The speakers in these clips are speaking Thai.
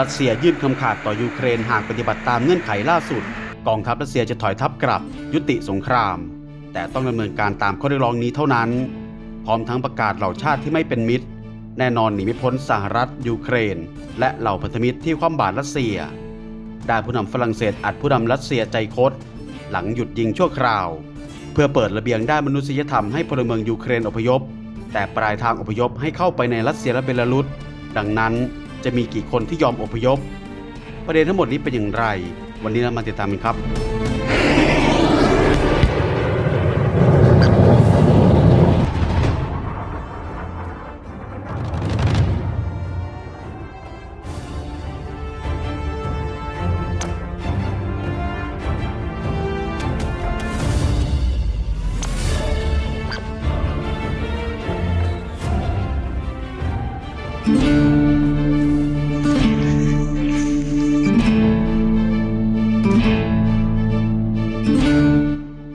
รัสเซียยื่นคำขาดต่อยูเครนหากปฏิบัติตามเงื่อนไขล่าสุด กองทัพรัสเซียจะถอยทัพกลับ ยุติสงคราม แต่ต้องดำเนินการตามข้อเรียกร้องนี้เท่านั้น พร้อมทั้งประกาศเหล่าชาติที่ไม่เป็นมิตร แน่นอนหนีไม่พ้นสหรัฐ ยูเครน และเหล่าพันธมิตรที่คว่ำบาตรรัสเซียได้ผู้นำฝรั่งเศสอัดผู้นำรัสเซียใจคดหลังหยุดยิงชั่วคราว เพื่อเปิดระเบียงด้านมนุษยธรรมให้พลเมืองยูเครนอพยพ แต่ปลายทางอพยพให้เข้าไปในรัสเซียและเบลารุส ดังนั้นจะมีกี่คนที่ยอมอพยพ ประเด็นทั้งหมดนี้เป็นอย่างไร วันนี้เรามาติดตามกันครับ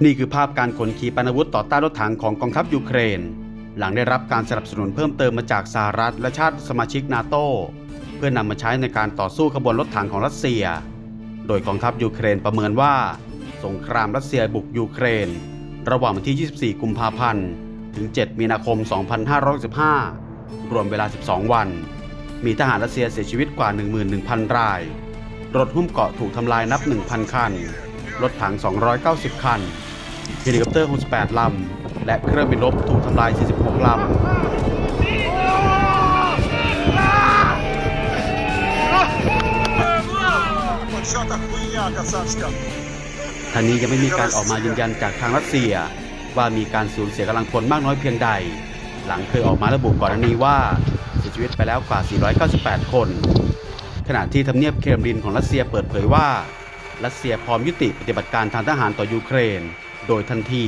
นี่คือภาพการขนขีปนาวุธต่อต้านรถถังของกองทัพยูเครน หลังได้รับการสนับสนุนเพิ่มเติมมาจากสหรัฐและชาติสมาชิกนาโตเพื่อนำมาใช้ในการต่อสู้ขบวนรถถังของรัสเซีย โดยกองทัพยูเครนประเมินว่า สงครามรัสเซียบุกยูเครน ระหว่างวันที่ 24 กุมภาพันธ์ถึง 7 มีนาคม 2515รวมเวลา 12 วัน มีทหารรัสเซียเสียชีวิตกว่า 11,000 ราย รถหุ้มเกราะถูกทำลายนับ 1,000 คัน รถถัง 290 คัน เฮลิคอปเตอร์68ลำ และเครื่องบินรบถูกทำลาย 46ลำทางนี้ยังไม่มีการออกมายืนยันจากทางรัสเซีย ว่ามีการสูญเสียกำลังพลมากน้อยเพียงใด หลังเคยออกมาระบุก่อนหน้านี้ว่าเสียชีวิตไปแล้วกว่า 498 คน ขณะที่ทำเนียบเครมลินของรัสเซียเปิดเผยว่า รัสเซียพร้อมยุติปฏิบัติการทางทหารต่อยูเครน โดยทันที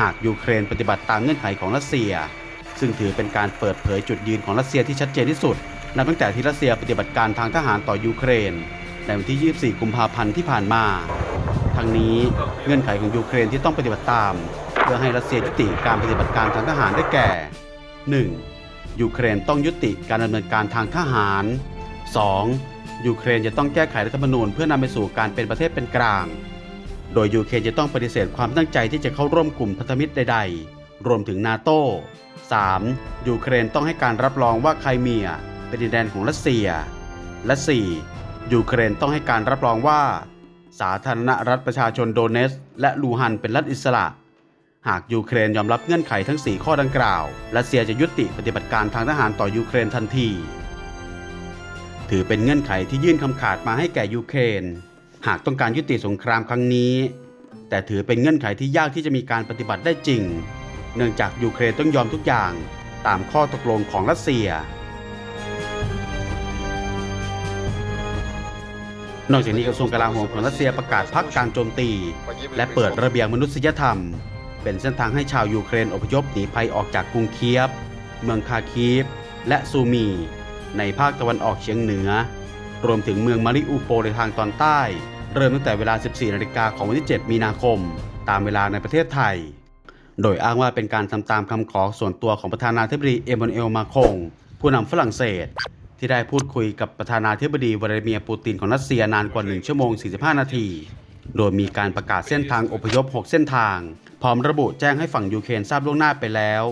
หากยูเครนปฏิบัติตามเงื่อนไขของรัสเซีย ซึ่งถือเป็นการเปิดเผยจุดยืนของรัสเซียที่ชัดเจนที่สุด นับตั้งแต่ที่รัสเซียปฏิบัติการทางทหารต่อยูเครน ในวันที่ 24 กุมภาพันธ์ที่ผ่านมาทั้งนี้เงื่อนไขของยูเครนที่ต้องปฏิบัติตาม เพื่อให้รัสเซียยุติการปฏิบัติการทางทหารได้แก่ 1. ยูเครนต้องยุติการดำเนินการทางทหาร 2. ยูเครนจะต้องแก้ไขรัฐธรรมนูญเพื่อนำไปสู่การเป็นประเทศเป็นกลาง โดยยูเครนจะต้องปฏิเสธความตั้งใจที่จะเข้าร่วมกลุ่มพันธมิตรใด ๆ รวมถึงนาโต้ 3. ยูเครนต้องให้การรับรองว่าไครเมียเป็นดินแดนของรัสเซีย และ 4. ยูเครนต้องให้การรับรองว่า สาธารณรัฐประชาชนโดเนส และลูฮันเป็นรัฐอิสระ หากยูเครนยอมรับเงื่อนไขทั้ง 4 ข้อดังกล่าวรัสเซียจะยุติปฏิบัติการทางทหารต่อยูเครนทันที ถือเป็นเงื่อนไขที่ยื่นคำขาดมาให้แก่ยูเครน หากต้องการยุติสงครามครั้งนี้ แต่ถือเป็นเงื่อนไขที่ยากที่จะมีการปฏิบัติได้จริง เนื่องจากยูเครนต้องยอมทุกอย่างตามข้อตกลงของรัสเซีย นอกจากนี้กระทรวงกลาโหมของรัสเซียประกาศพักการโจมตี และเปิดระเบียงมนุษยธรรม เป็นเส้นทางให้ชาวยูเครนอพยพหนีภัยออกจากกรุงเคียฟเมืองคาคีฟ และซูมี ในภาคตะวันออกเฉียงเหนือ รวมถึงเมืองมาริอูโปในทางตอนใต้ เริ่มตั้งแต่เวลา 14 นาฬิกาของวันที่ 7 มีนาคม ตามเวลาในประเทศไทย โดยอ้างว่าเป็นการทำตามคำขอส่วนตัวของประธานาธิบดีเอมมานูเอลมาคง ผู้นำฝรั่งเศส ที่ได้พูดคุยกับประธานาธิบดีวลาดิเมียร์ปูตินของรัสเซียนานกว่า 1 ชั่วโมง 45 นาที โดยมีการประกาศเส้นทางอพยพ 6 เส้นทาง พร้อมระบุแจ้งให้ฝั่งยูเครนทราบล่วงหน้าไปแล้ว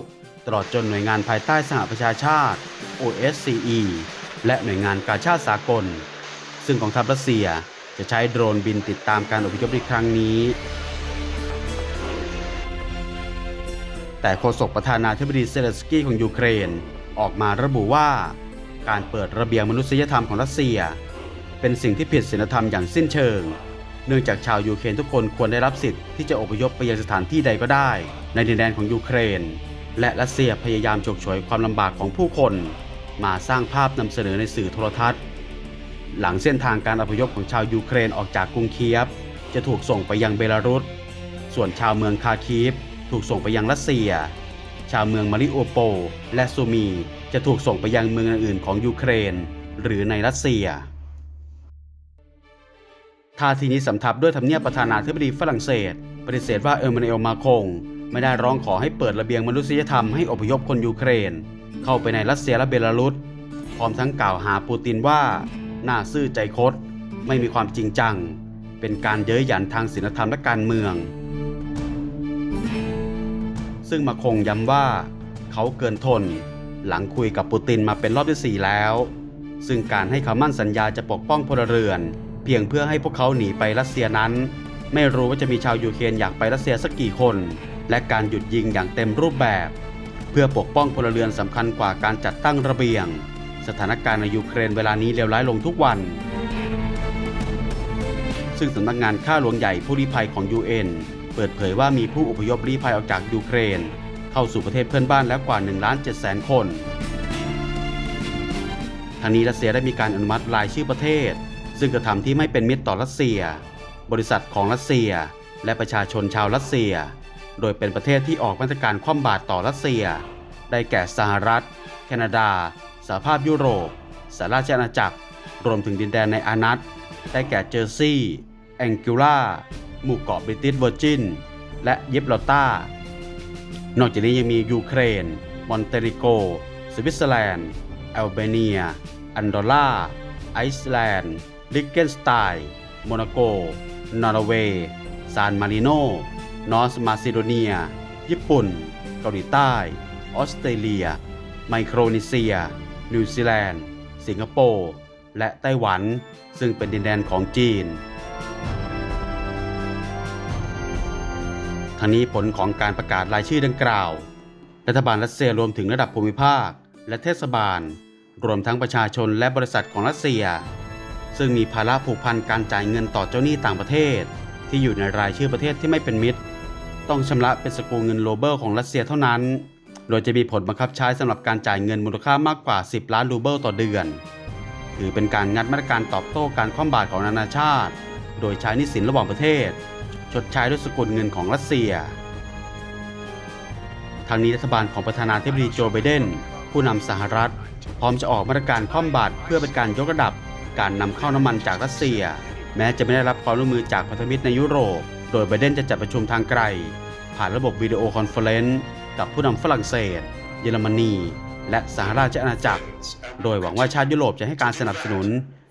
ตลอดจนหน่วยงานภายใต้สหประชาชาติ OSCE และหน่วยงานกาชาติสากล ซึ่งกองทัพรัสเซีย จะใช้โดรนบินติดตามการอพยพในครั้งนี้ แต่โฆษกประธานาธิบดีเซเลสกี้ของยูเครน ออกมาระบุว่า การเปิดระเบียงมนุษยธรรมของรัสเซีย เป็นสิ่งที่ผิดศีลธรรมอย่างสิ้นเชิง เนื่องจากชาวยูเครนทุกคนควรได้รับสิทธิ์ที่จะอพยพไปยังสถานที่ใดก็ได้ ในดินแดนของยูเครน และรัสเซียพยายามฉกฉวยความลำบากของผู้คน มาสร้างภาพนำเสนอในสื่อโทรทัศน์ หลังเส้นทางการอพยพของชาวยูเครนออกจากกรุงเคียฟ จะถูกส่งไปยังเบลารุส ส่วนชาวเมืองคาคีฟ ถูกส่งไปยังรัสเซีย ชาวเมืองมาริโอโปลและซูมี จะถูกส่งไปยังเมืองอื่นของยูเครน หรือในรัสเซียท่าทีนี้สำทับด้วยทำเนียบประธานาธิบดีฝรั่งเศส ปฏิเสธว่าเออร์มานูเอลมาคง ไม่ได้ร้องขอให้เปิดระเบียงมนุษยธรรมให้อพยพคนยูเครน เข้าไปในรัสเซียและเบลารุสพร้อมทั้งกล่าวหาปูตินว่า น้าซื่อใจคด ไม่มีความจริงจัง เป็นการเย้ยหยันทางศีลธรรมและการเมือง ซึ่งมาคงย้ำว่าเขาเกินทน หลังคุยกับปูตินมาเป็นรอบที่ 4 แล้ว ซึ่งการให้คำมั่นสัญญาจะปกป้องพลเรือน เพียงเพื่อให้พวกเขาหนีไปรัสเซียนั้น ไม่รู้ว่าจะมีชาวยูเครนอยากไปรัสเซียสักกี่คน และการหยุดยิงอย่างเต็มรูปแบบ เพื่อปกป้องพลเรือนสำคัญกว่าการจัดตั้งระเบียง สถานการณ์ในยูเครนเวลานี้เลวร้ายลงทุกวัน ซึ่งสำนักงานข้าหลวงใหญ่ผู้ลี้ภัยของ UN เปิดเผยว่ามีผู้อพยพลี้ภัยออกจากยูเครน เข้าสู่ประเทศเพื่อนบ้านแล้วกว่า1ล้าน7แสนคนทางนี้รัสเซียได้มีการอนุมัติรายชื่อประเทศ ซึ่งกระทำที่ไม่เป็นมิตรต่อรัสเซีย บริษัทของรัสเซีย และประชาชนชาวรัสเซีย โดยเป็นประเทศที่ออกมาตรการคว่ำบาตรต่อรัสเซีย ได้แก่สหรัฐ แคนาดา สหภาพยุโรปสหราชอาณาจักร รวมถึงดินแดนในอานัตได้แก่เจอร์ซีย์แองกิล่า หมู่เกาะบริติชเวอร์จิน และเยบลอต้า นอกจากนี้ยังมียูเครน มอนเตริโก สวิตเซอร์แลนด์แอลเบเนีย อันดอร่า ไอซ์แลนด์ ลิกเกนสไตน์โมนาโก นอร์เวย์ซานมาริโน นอร์สมาซิโดเนีย ญี่ปุ่น เกาหลีใต้ ออสเตรเลีย ไมโครนีเซีย นิวซีแลนด์ สิงคโปร์ และไต้หวัน ซึ่งเป็นดินแดนของจีนทั้งนี้ผลของการประกาศรายชื่อดังกล่าว รัฐบาลรัสเซียรวมถึงระดับภูมิภาค และเทศบาล รวมทั้งประชาชนและบริษัทของรัสเซีย ซึ่งมีภาระผูกพันการจ่ายเงินต่อเจ้าหนี้ต่างประเทศ ที่อยู่ในรายชื่อประเทศที่ไม่เป็นมิตร ต้องชำระเป็นสกุลเงินโรเบิลของรัสเซียเท่านั้น โดยจะมีผลบังคับใช้สำหรับการจ่ายเงินมูลค่ามากกว่า 10 ล้านรูเบิลต่อเดือน ถือเป็นการงัดมาตรการตอบโต้การคว่ำบาตรของนานาชาติ โดยใช้นิสินระหว่างประเทศ ชดใช้ด้วยสกุลเงินของรัสเซีย ทางนี้รัฐบาลของประธานาธิบดีโจไบเดนผู้นำสหรัฐ พร้อมจะออกมาตรการคว่ำบาตรเพื่อเป็นการยกระดับ การนำเข้าน้ำมันจากรัสเซีย แม้จะไม่ได้รับความร่วมมือจากพันธมิตรในยุโรป โดยไบเดนจะจัดประชุมทางไกล ผ่านระบบวิดีโอคอนเฟอเรนซ์ กับผู้นำฝรั่งเศส เยอรมนี และสหราชอาณาจักร โดยหวังว่าชาติยุโรปจะให้การสนับสนุน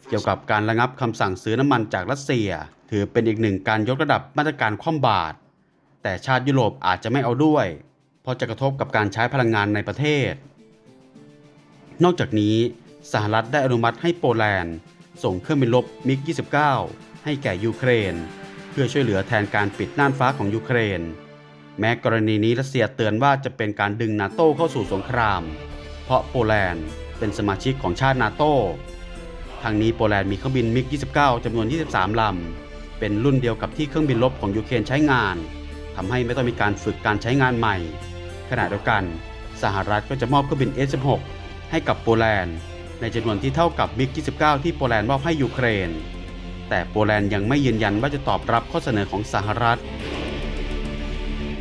เกี่ยวกับการระงับคำสั่งซื้อน้ำมันจากรัสเซีย ถือเป็นอีกหนึ่งการยกระดับมาตรการคว่ำบาตรแต่ชาติยุโรปอาจจะไม่เอาด้วย เพราะจะกระทบกับการใช้พลังงานในประเทศ นอกจากนี้สหรัฐได้อนุมัติให้โปแลนด์ ส่งเครื่องบินรบมิก 29 ให้แก่ยูเครน เพื่อช่วยเหลือแทนการปิดน่านฟ้าของยูเครน แม้กรณีนี้รัสเซียเตือนว่าจะเป็นการดึงนาโต้เข้าสู่สงคราม เพราะโปแลนด์เป็นสมาชิกของชาตินาโต้ทางนี้โปแลนด์มีเครื่องบินมิก 29 จำนวน 23 ลำ เป็นรุ่นเดียวกับที่เครื่องบินรบของยูเครนใช้งานทำให้ไม่ต้องมีการฝึกการใช้งานใหม่ ขณะเดียวกัน สหรัฐก็จะมอบเครื่องบิน F-16 ให้กับโปแลนด์ ในจำนวนที่เท่ากับมิก 29 ที่โปแลนด์มอบให้ยูเครน แต่โปแลนด์ยังไม่ยืนยันว่าจะตอบรับข้อเสนอของสหรัฐ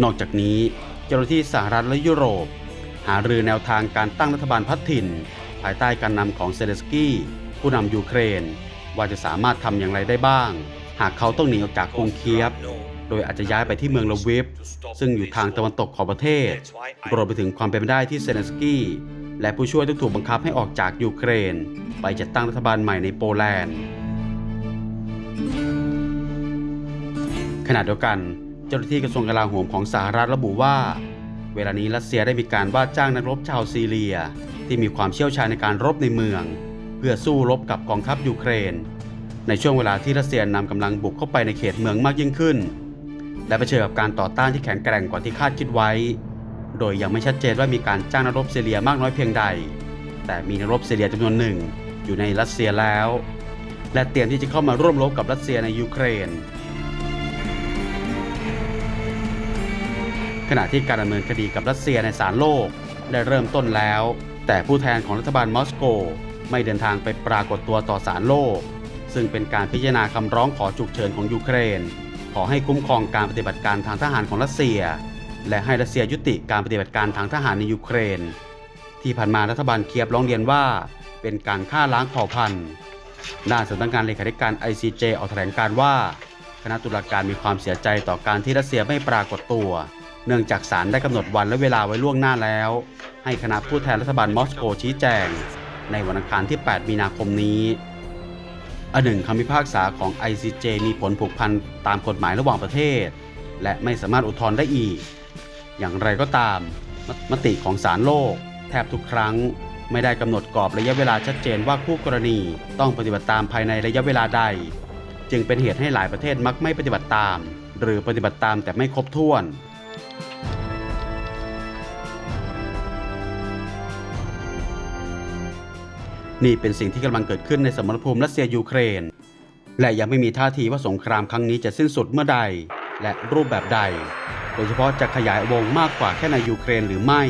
นอกจากนี้เจ้าหน้าที่สหรัฐและยุโรป หารือแนวทางการตั้งรัฐบาลพัฒถิ่น ภายใต้การนำของเซเลสกี้ผู้นำยูเครน ว่าจะสามารถทำอย่างไรได้บ้าง หากเขาต้องหนีออกจากกรุงเคียฟ โดยอาจจะย้ายไปที่เมืองลวิฟซึ่งอยู่ทางตะวันตกของประเทศรวมไปถึงความเป็นไปได้ที่เซเลนสกี้และผู้ช่วยต้องถูกบังคับให้ออกจากยูเครน ไปจัดตั้งรัฐบาลใหม่ในโปแลนด์ขณะเดียวกัน จ้าหน้าที่กระทรวงกลาโหมของสหรัฐระบุว่า เวลานี้รัสเซียได้มีการว่าจ้างนักรบชาวซีเรีย ที่มีความเชี่ยวชาญในการรบในเมือง เพื่อสู้รบกับกองทัพยูเครน ในช่วงเวลาที่รัสเซียนำกำลังบุกเข้าไปในเขตเมืองมากยิ่งขึ้น และเผชิญกับการต่อต้านที่แข็งแกร่งกว่าที่คาดคิดไว้ โดยยังไม่ชัดเจนว่ามีการจ้างนักรบซีเรียมากน้อยเพียงใด แต่มีนักรบซีเรียจำนวนหนึ่งอยู่ในรัสเซียแล้ว และเตรียมที่จะเข้ามาร่วมรบกับรัสเซียในยูเครน ขณะที่การดำเนินคดีกับรัสเซียในศาลโลกได้เริ่มต้นแล้ว แต่ผู้แทนของรัฐบาลมอสโก ไม่เดินทางไปปรากฏตัวต่อศาลโลก ซึ่งเป็นการพิจารณาคำร้องขอฉุกเฉินของยูเครน ขอให้คุ้มครองการปฏิบัติการทางทหารของรัสเซีย และให้รัสเซียยุติการปฏิบัติการทางทหารในยูเครน ที่ผ่านมารัฐบาลเคียบร้องเรียนว่า เป็นการฆ่าล้างเผ่าพันธุ์ด้านสำนักงานเลขาธิการ ICJ ออกแถลงการณ์ว่า คณะตุลาการมีความเสียใจต่อการที่รัสเซียไม่ปรากฏตัว เนื่องจากศาลได้กำหนดวันและเวลาไว้ล่วงหน้าแล้ว ให้คณะผู้แทนรัฐบาลมอสโกชี้แจง ในวันอังคารที่ 8 มีนาคมนี้อันหนึ่งคำพิพากษาของ ICJ มีผลผูกพันตามกฎหมายระหว่างประเทศ และไม่สามารถอุทธรณ์ได้อีก อย่างไรก็ตามมมติของศาลโลก แทบทุกครั้งไม่ได้กำหนดกรอบระยะเวลาชัดเจนว่าคู่กรณีต้องปฏิบัติตามภายในระยะเวลาใด จึงเป็นเหตุให้หลายประเทศมักไม่ปฏิบัติตาม หรือปฏิบัติตามแต่ไม่ครบถ้วน นี่เป็นสิ่งที่กำลังเกิดขึ้นในสมรภูมิรัสเซียยูเครน และยังไม่มีท่าทีว่าสงครามครั้งนี้จะสิ้นสุดเมื่อใด และรูปแบบใด โดยเฉพาะจะขยายวงมากกว่าแค่ในยูเครนหรือไม่